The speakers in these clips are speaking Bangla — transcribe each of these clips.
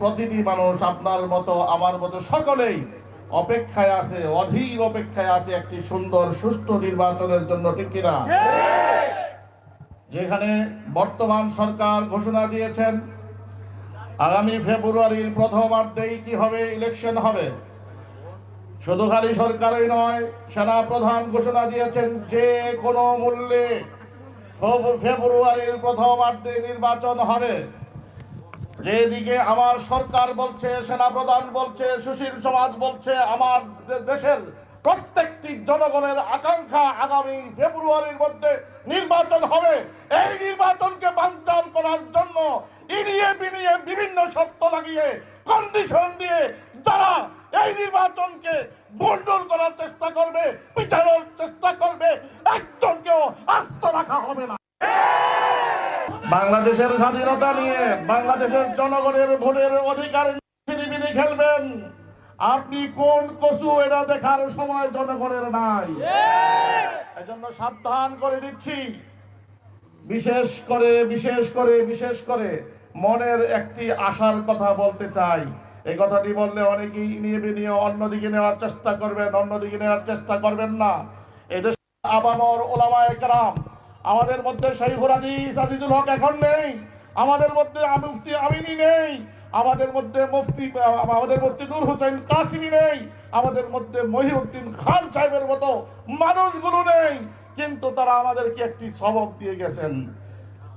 প্রতিটি মানুষ আপনার মতো, আমার মতো সকলেই অপেক্ষায় আছে, অধীর অপেক্ষায় আছে একটি সুন্দর, সুষ্ঠু নির্বাচনের জন্য, ঠিক কিনা? যেখানে বর্তমান সরকার ঘোষণা দিয়েছেন, আগামী ফেব্রুয়ারির প্রথমার্ধেই কি হবে, ইলেকশন হবে? শুধু খালি সরকারই নয়, সেনা প্রধান ঘোষণা দিয়েছেন যে কোনো মূল্যে ফেব- ফেব্রুয়ারির প্রথমার্ধে নির্বাচন হবে। যেদিকে আমার সরকার বলছে, সেনাপ্রধান বলছে, সুশীল সমাজ বলছে, আমার দেশের প্রত্যেকটি জনগণের আকাঙ্ক্ষা আগামী ফেব্রুয়ারির মধ্যে নির্বাচন হবে, এই নির্বাচনকে বাঞ্চাল করার জন্য ইনিয়ে বিনিয়ে বিভিন্ন শর্ত লাগিয়ে কন্ডিশন দিয়ে যারা এই নির্বাচনকে বন্ডল করার চেষ্টা করবে, বিচারের চেষ্টা করবে, একজনকেও আস্ত রাখা হবে না। বাংলাদেশের স্বাধীনতা নিয়ে বাংলাদেশের জনগণের ভোটের অধিকার নিয়ে খেলবেন। আপনি কোন কচু এটা দেখার সময় জনগণের নাই। এজন্য সাবধান করে দিচ্ছি। বিশেষ করে বিশেষ করে বিশেষ করে মনের একটি আশার কথা বলতে চাই। এই কথাটি বললে অনেকেই নিয়ে নিয়ে অন্যদিকে নেওয়ার চেষ্টা করবেন, অন্যদিকে নেওয়ার চেষ্টা করবেন না। এদেশ আবামর ওলামায় একরাম আমাদের মধ্যে শহীদুল হাদিস আজিজুল হক এখন নেই। আমাদের মধ্যে মুফতি আমিনী নেই। আমাদের মধ্যে মুফতি, আমাদের মধ্যে নূর হোসেন কাসিমি নেই। আমাদের মধ্যে মহিউদ্দিন খান সাহেবের মতো মানুষগুলো নেই। কিন্তু তারা আমাদেরকে একটি সবক দিয়ে গেছেন।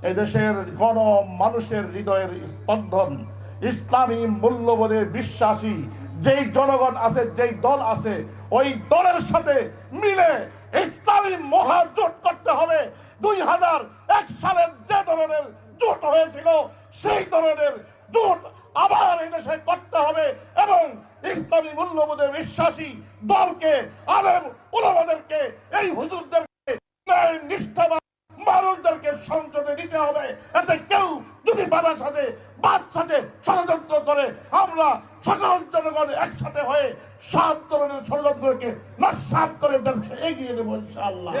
এদেশের গণ মানুষের হৃদয়ের স্পন্দন, ইসলামী মূল্যবোধে বিশ্বাসী, যেই জনগণ আছে, যেই দল আছে, ওই দলের সাথে মিলে ইসলামী মহাজোট করতে হবে। দুই হাজার এক সালের যে ধরনের জোট হয়েছিল, সেই ধরনের জোট আবার এই দেশে করতে হবে এবং ইসলামী মূল্যবোধে বিশ্বাসী দলকে, আলেম ওলামাদেরকে এই হুজুরদেরকে নিষ্ঠাবান মানুষদেরকে সংসদে নিতে হবে। এতে কেউ যদি বাধার সাথে বাদ সাথে ষড়যন্ত্র করে, আমরা সকল জনগণ একসাথে হয়ে সব ধরনের ষড়যন্ত্রকে নস্বাত করে এগিয়ে নেব ইনশাআল্লাহ।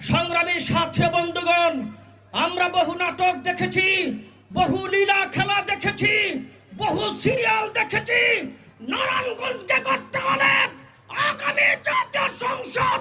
সংগ্রামী সাথী বন্ধুগণ, আমরা বহু নাটক দেখেছি, বহু লীলা খেলা দেখেছি, বহু সিরিয়াল দেখেছি। নারায়ণগঞ্জকে করতে হলে আগামী জাতীয় সংসদ